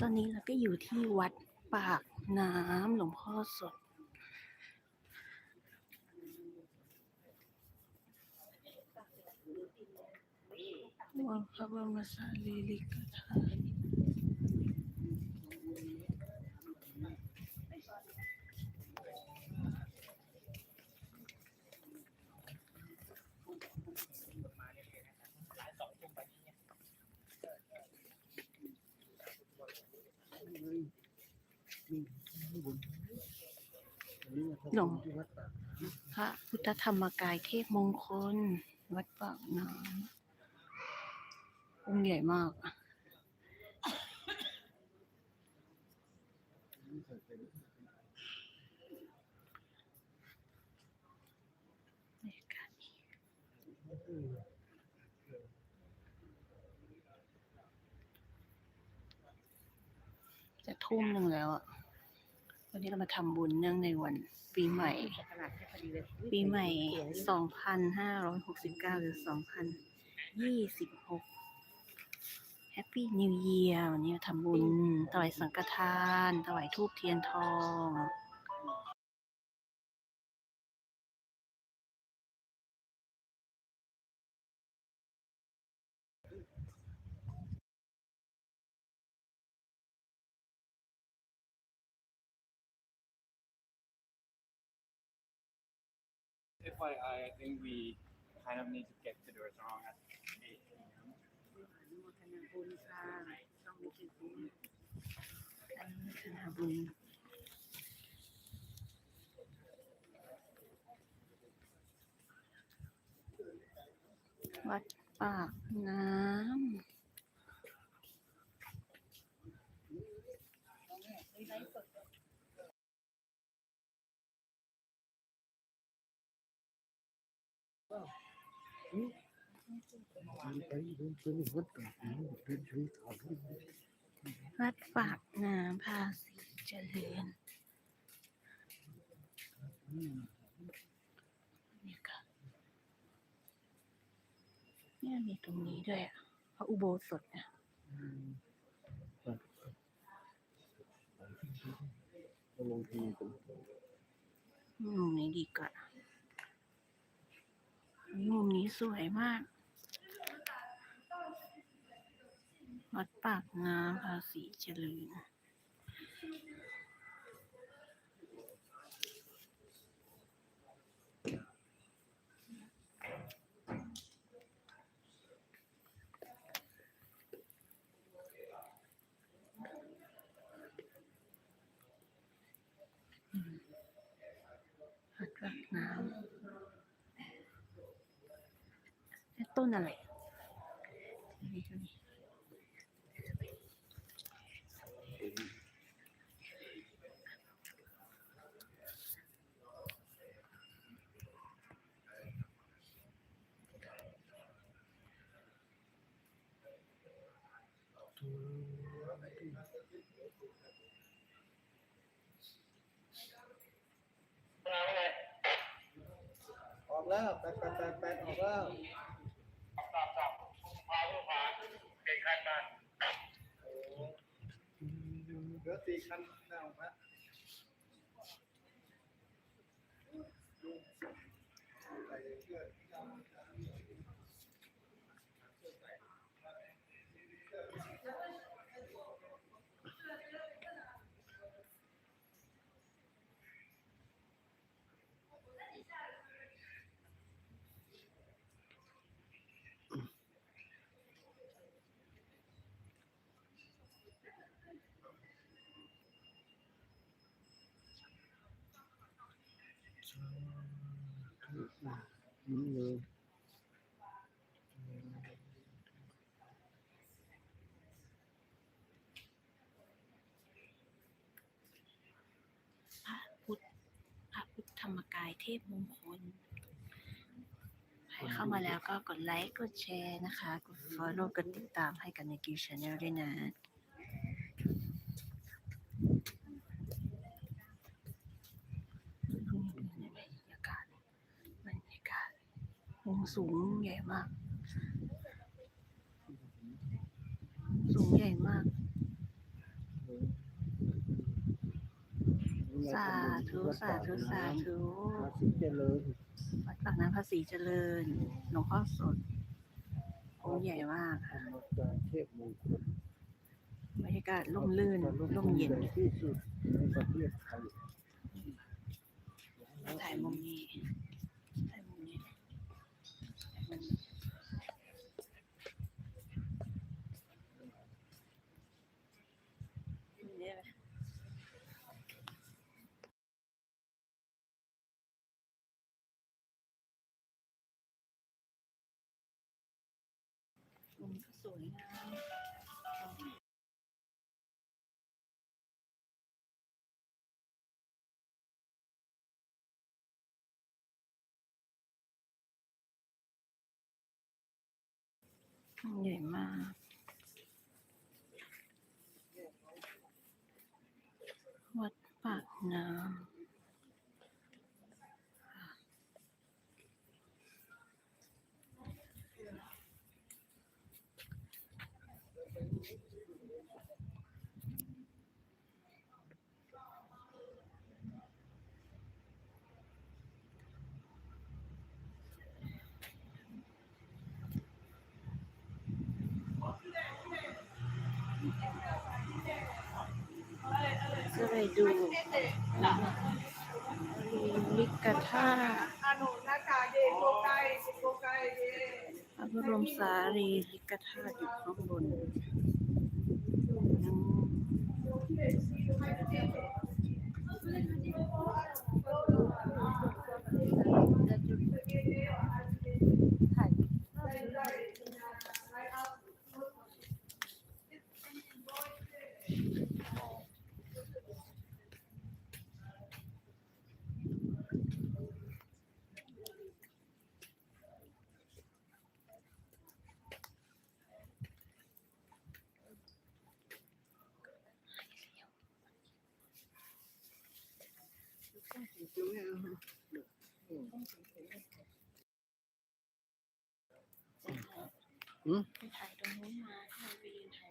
ตอนนี้เราก็อยู่ที่วัดปากน้ำหลวงพ่อสด วังพระบรมสารีริกธาตุ หลวงพระพุทธธรรมกายเทพมงคล วัดปากน้ำองค์ใหญ่มากจะทุ่มหนึ่งแล้วอะ วันนี้เรามาทำบุญเนื่องในวันปีใหม่ ปีใหม่ 2569 หรือ 2026 Happy New Year วันนี้ทำบุญถวายสังฆทานถวายทูบเทียนทอง FYI, I think we kind of need to get to the restaurant at 8 p.m. อนุโมทนาบุญค่ะต้องมีจุดบุญอนุโมทนาบุญวัดปากน้ำ วัดปากน้ำภาษีเจริญนี่ค่ะเนี่ยมีตรงนี้ด้วยอะพระอุโบสถเนี่ยลงทีผมมุมนี้ดีกว่ามุมนี้สวยมาก วัดปากน้ำภาษีเจริญวัดปากน้ำแล้วต้นอะไร ออกแล้วแปดแปดแปดแปดออกแล้วเหลือสี่คันได้ออกมา พระพุทธพระพุทธธรรมกายเทพมงคลใครเข้ามาแล้วก็กดไลค์ กดแชร์นะคะ กด follow กดติดตามให้กันในกิวชาแนลด้วยนะ สูงใหญ่มาก สูงใหญ่มาก สาธุสาธุสาธุจากน้ำภาษีเจริญหลวงพ่อสดองค์ใหญ่มากค่ะบรรยากาศร่มรื่นร่มเย็นที่สุดในประเทศไทยถ่ายมุมนี้ ก็สวยงามใหญ่มากวัดปากน้ำ ลิกธาตุ Anu, naka de kokai, kokai de. พระบรมสารีริกธาตุอยู่ข้างบน ไปถ่ายตรงนู้นมาถ่ายไปยืนถ่าย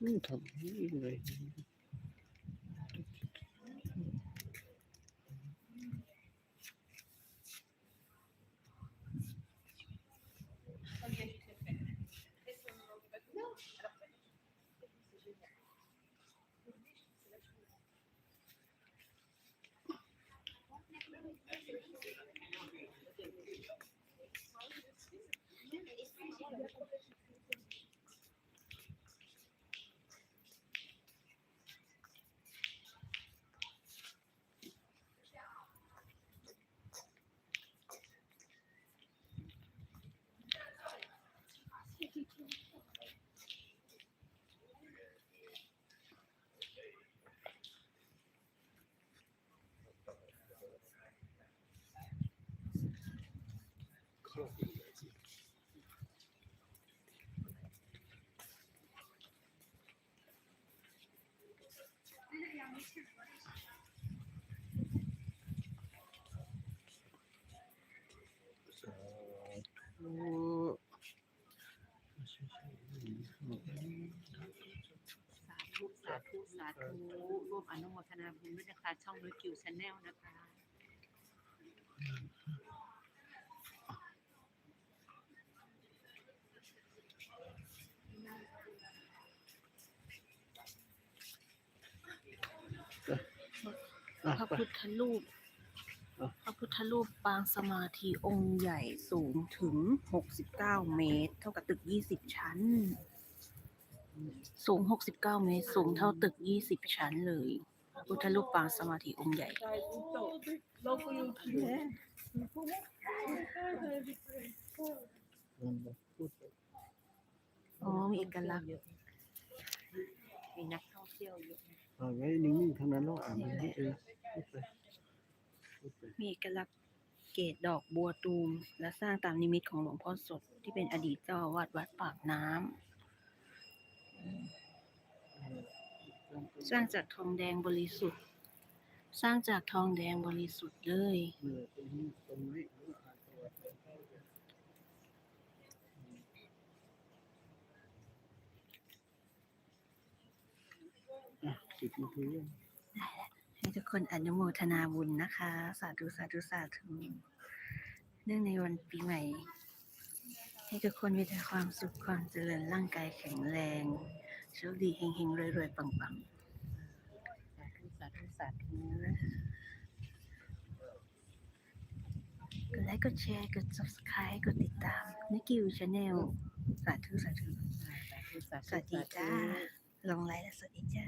อืมทำนี่เลย สาธุ สาธุ สาธุร่วมอนุโมทนาบุญด้วยนะคะ ช่องนุคิวชาแนลนะคะ ระไปพุทธรูปอะพระพุทธรูปปางสมาธิองค์ใหญ่สูงถึง 69 เมตร เท่ากับตึก 20 ชั้น สูง 69 เมตร สูงเท่าตึก 20 ชั้นเลย พระพุทธรูปปางสมาธิองค์ใหญ่ Kai buto. Loko yung kine. มันพูดไปอ๋อ มีเอกลักษณ์มีนักท่องเที่ยวเยอะนะเอาไว้นิ่งๆทั้งนั้นแล้วอ่านไปนี่เองพูดไปพูดไป มีเอกลักษณ์เกตดอกบัวตูม และสร้างตามนิมิตของหลวงพ่อสด ที่เป็นอดีตเจ้าอาวาดวัดปากน้ำสร้างจากทองแดงบริสุทธิ์ สร้างจากทองแดงบริสุทธิ์เลยอะสิบนาที ทุกคนอนุโมทนาบุญนะคะ สาธุสาธุสาธุเนื่องในวันปีใหม่ ให้ทุกคนมีแต่ความสุขความเจริญร่างกายแข็งแรงโชคดีเฮงๆรวยๆปังสาธุสาธุสาธุๆกดไลค์กดแชร์กด subscribe กดติดตามนิกิวชาแนลสาธุสาธุสาธุสาธุสวัสดีจ้าธุลงไลน์แล้วสวัสดีจ้า